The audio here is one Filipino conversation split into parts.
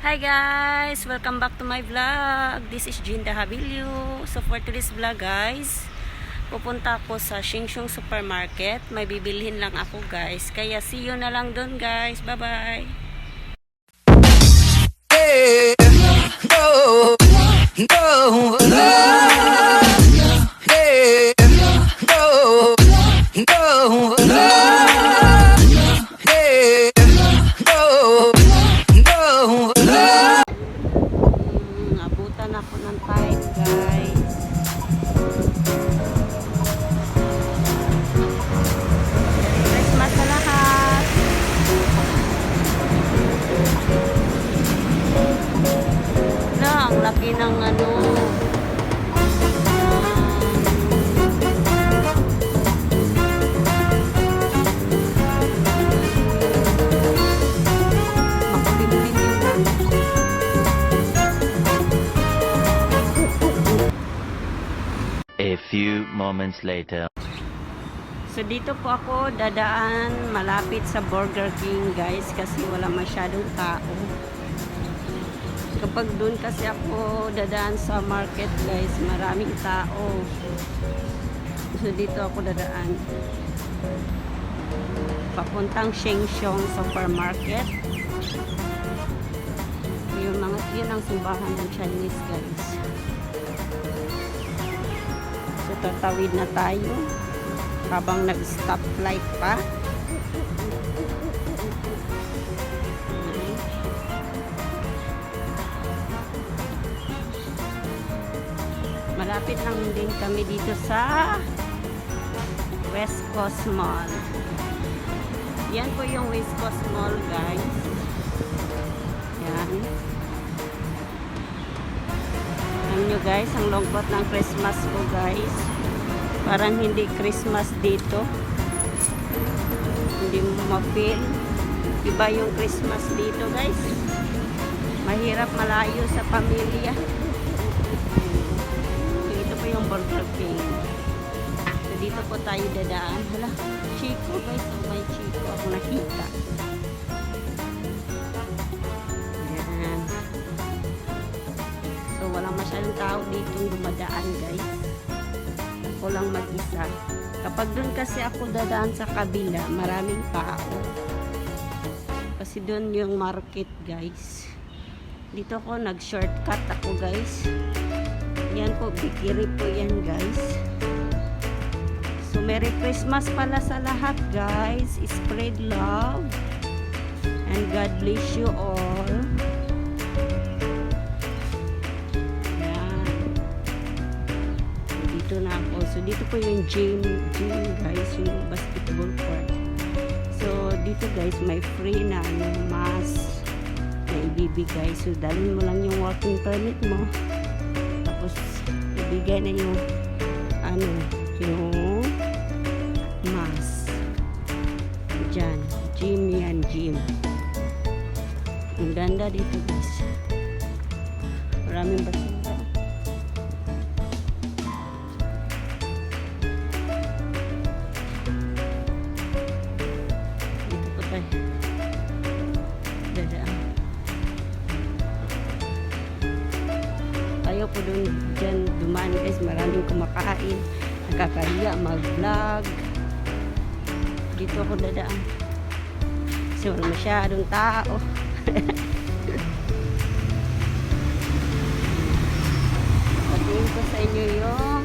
Hi guys! Welcome back to my vlog. This is Jinda Habilio. So for today's vlog guys, pupunta ako sa Shingshong Supermarket. May bibilhin lang ako guys. Kaya see you na lang doon guys. Bye bye! Yeah. No. No. Yeah. Moments later. So dito po ako dadaan malapit sa Burger King guys kasi wala masyadong tao. Kapag doon kasi ako dadaan sa market guys, maraming tao. So dito ako dadaan. Papuntang Shengshong Supermarket. Yung mga yun ang simbahan ng Chinese guys. Tatawid na tayo habang nag-stop light pa. Malapit lang din kami dito sa West Coast Mall. Yan po yung West Coast Mall, guys. Yan. Alam nyo guys, ang lungkot ng Christmas ko guys. Parang hindi Christmas dito. Hindi mo ma-feel. Iba yung Christmas dito guys. Mahirap malayo sa pamilya. So, ito po yung Burger King. So, dito po tayo dadaan. Hala, Chico guys. May Chico ako nakita. Yan. So, walang masyadong tao dito dumadaan guys. Ako lang mag-isa. Kapag doon kasi ako dadaan sa kabila, maraming tao. Kasi doon yung market guys. Dito ako nag-shortcut ako guys. Yan po, bikiri po yan guys. So, Merry Christmas pala sa lahat guys. Spread love. And God bless you all. Yan. Dito na ako. So, dito po yung gym, gym guys, yung basketball court. So, dito guys, may free na ano, mask na ibibigay. So, dalhin mo lang yung working permit mo. Tapos, ibigay na yung ano, yung mask. Diyan. Gym yan, gym. Ang ganda dito guys. Maraming basura. Maraming kumakain. Nakakahiya mag-vlog. Dito ako dadaan. Kasi wala masyadong tao. Patingin ko sa inyo yung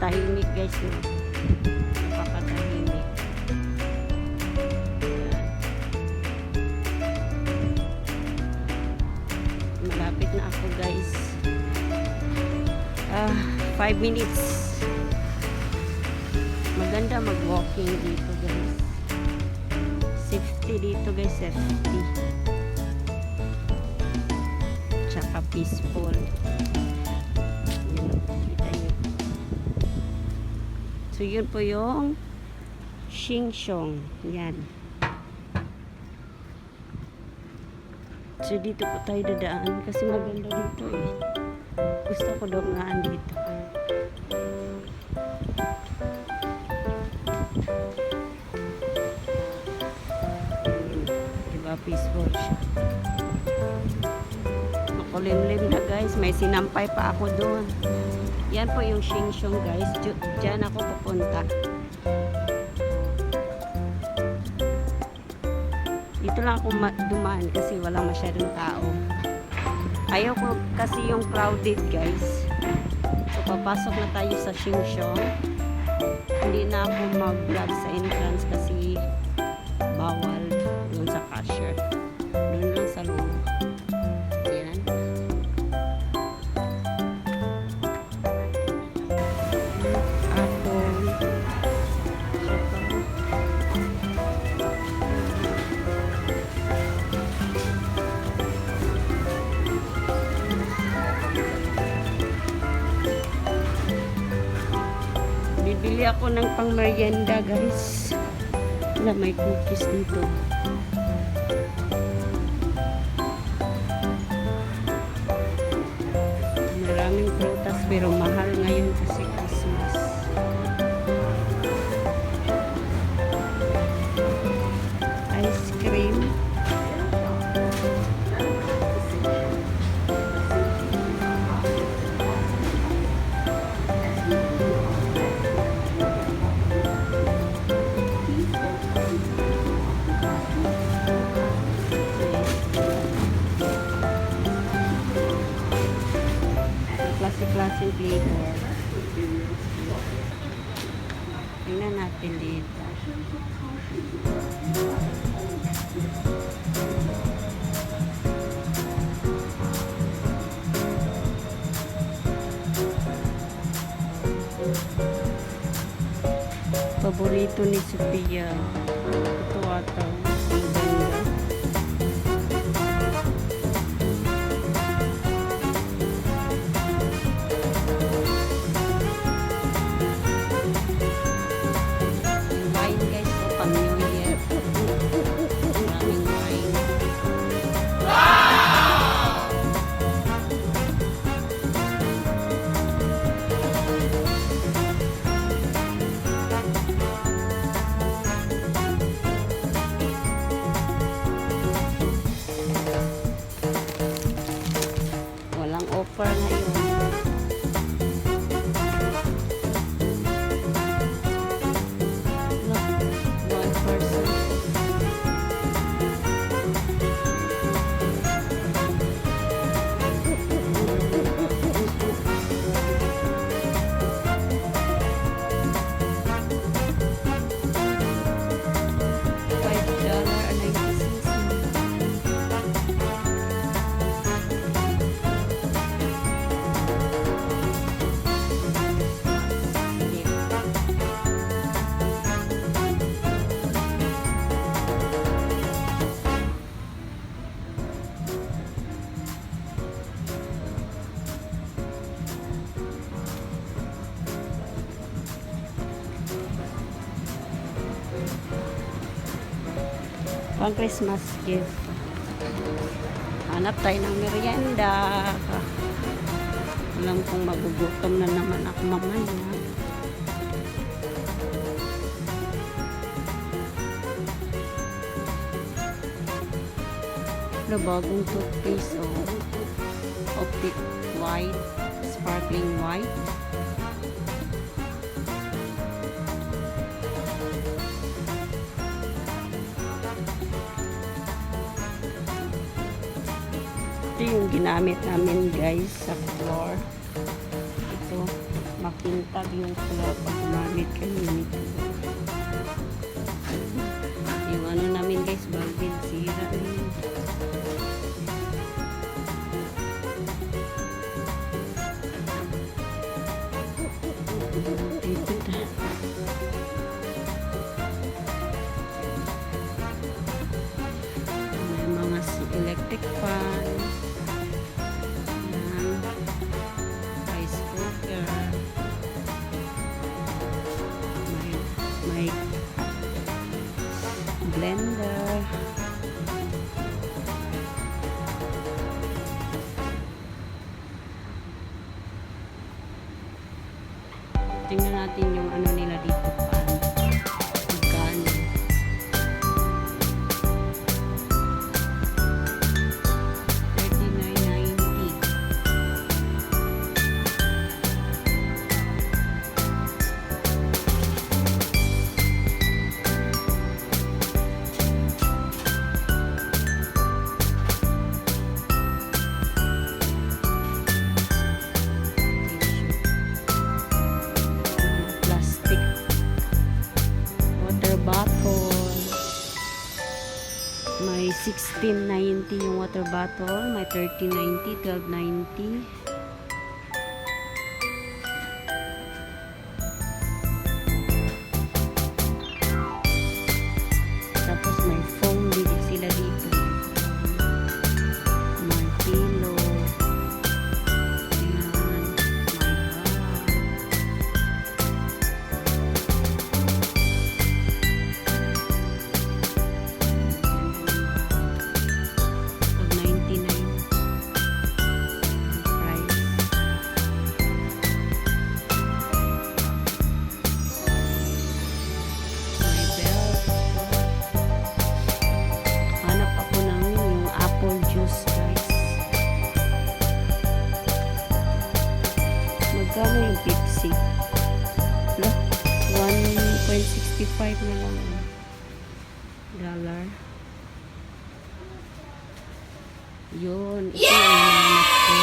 tahimik guys no minutes maganda mag walking dito guys safety dito guys safety tsaka peaceful yun kita nyo So, yun po yung Shingshong. Yan. So, dito po tayo dadaan kasi maganda dito eh. Gusto ko daw nga dito. Peaceful siya. Makulimlim na guys. May sinampay pa ako doon. Yan po yung Shingshong guys. Diyan ako pupunta. Dito lang ako ma- dumaan kasi wala masyadong tao. Ayaw ko kasi yung crowded guys. So papasok na tayo sa Shingshong. Hindi na ako mag-vlog sa entrance kasi bawal ako ng pang merienda guys. Wala may cookies dito. Paborito ni Sophia. Ito ata. Walang offer Pang Christmas gift. Hanap tayo ng merienda. Alam kong magugutom na naman ako mamaya. Na bagong toothpaste oh. Optic white, sparkling white. Ginamit namin guys sa floor. Ito, makintab yung floor pag gumamit kayo nito. Tingnan natin yung ano nila 1690 yung water bottle. May 1390, 1290. Yun. Ito yung hinahanap ko.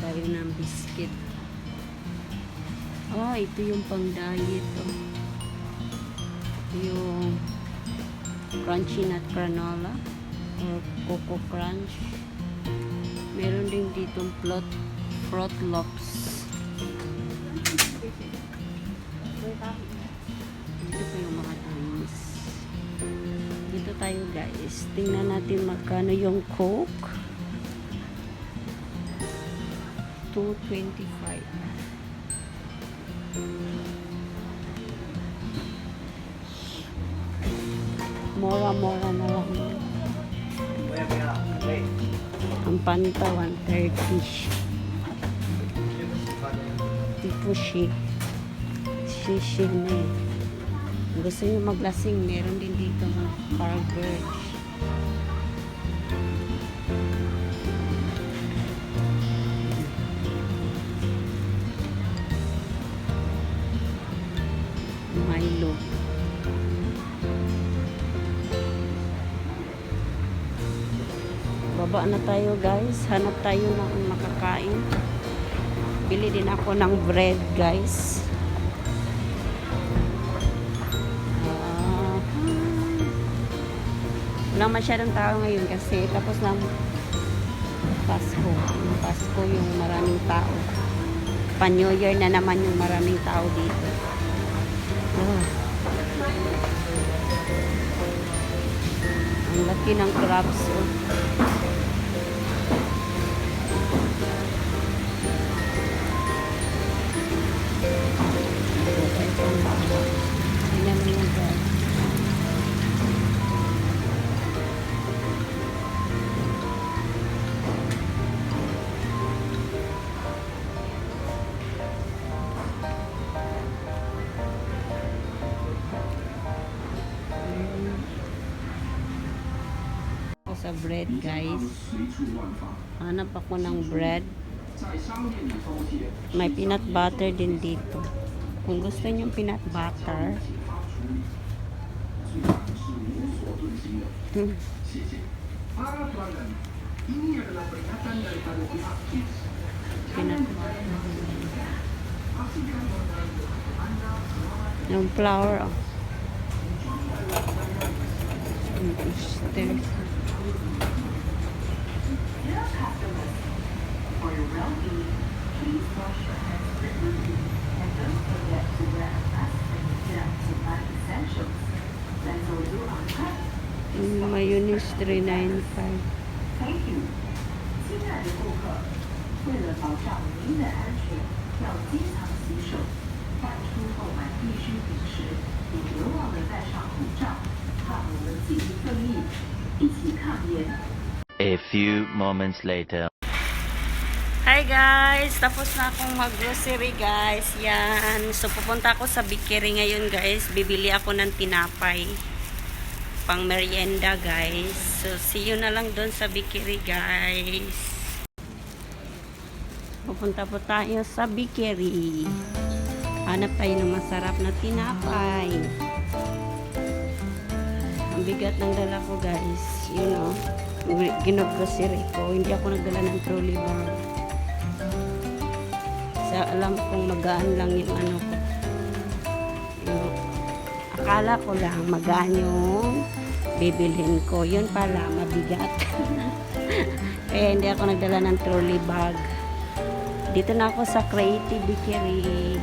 Tayo ng biscuit. Ah, ito yung pang diet. Oh. Yung crunchy nut granola coco crunch. Meron din ditong plot fruit lops. Dito po yung mga drinks. Dito tayo guys. Tingnan natin magkano yung coke. 225. Mora-mora na lang. Ang panta, 130. Tipo shi. Shishi na eh. Gusto nyo maglasing, meron din dito ng Carberge. Na tayo guys. Hanap tayo ng makakain. Bili din ako ng bread guys. Ah, Walang masyadong tao ngayon kasi tapos ng Pasko. Yung Pasko yung maraming tao. Pa New Year na naman yung maraming tao dito. Oh. Ang laki ng crabs. Oh. Bread guys. Hanap ako ng bread. May peanut butter din dito. Kung gusto niyo peanut butter. Hmm. Peanut butter. Yung flour. Oh. Mm, stir. Mm, mayonnaise 395. 亲爱的顾客，为了保障您的安全，要经常洗手。外出购买必需品时，也别忘了戴上口罩。让我们尽一份力，一起抗炎。A few moments later. Hi guys! Tapos na akong mag-grocery guys. Yan. So pupunta ako sa bakery ngayon guys. Bibili ako ng tinapay. Pang merienda guys. So see you na lang doon sa bakery guys. Pupunta po tayo sa bakery. Hanap tayo ng masarap na tinapay. Bigat ng dala ko guys. You know, ginag-grocery ko. Hindi ako nagdala ng trolley bag. Sa alam kong magaan lang yung ano ko. Akala ko lang magaan yung bibilhin ko. Yun pala, mabigat. Kaya hindi ako nagdala ng trolley bag. Dito na ako sa Creative Bakery.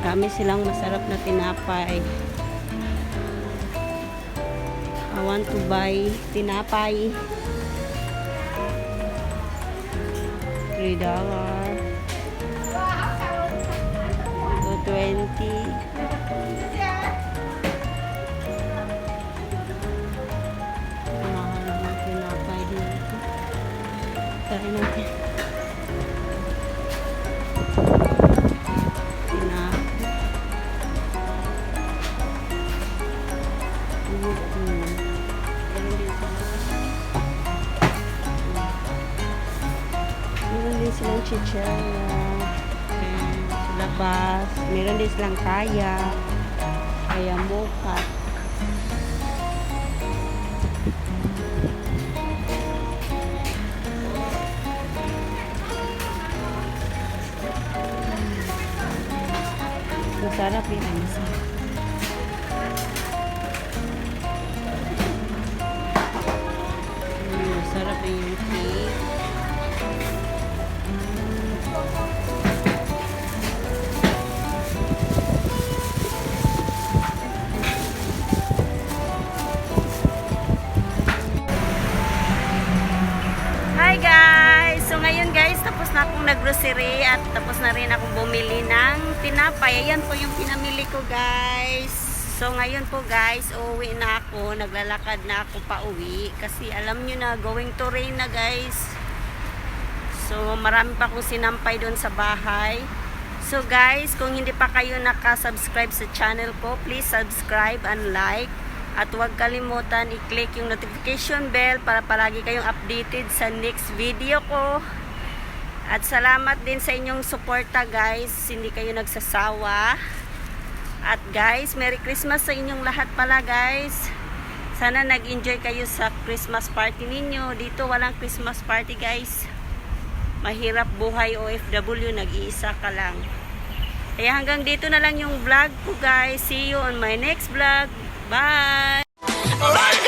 Marami silang masarap na tinapay. I want to buy tinapay. $3. Kaya mocha. Masarap yun. Ang. Hi guys! So ngayon guys, tapos na akong naggrocery at tapos na rin akong bumili ng tinapay. Ayan po yung pinamili ko guys. So ngayon po guys, uuwi na ako. Naglalakad na ako pa uwi. Kasi alam nyo na, going to rain na guys. So marami pa akong sinampay doon sa bahay. So guys, kung hindi pa kayo nakasubscribe sa channel ko, please subscribe and like. At huwag kalimutan i-click yung notification bell para palagi kayong updated sa next video ko. At salamat din sa inyong suporta guys. Hindi kayo nagsasawa. At guys, Merry Christmas sa inyong lahat pala guys. Sana nag-enjoy kayo sa Christmas party ninyo. Dito walang Christmas party guys. Mahirap buhay OFW, nag-iisa ka lang. Kaya hanggang dito na lang yung vlog ko guys. See you on my next vlog. Bye!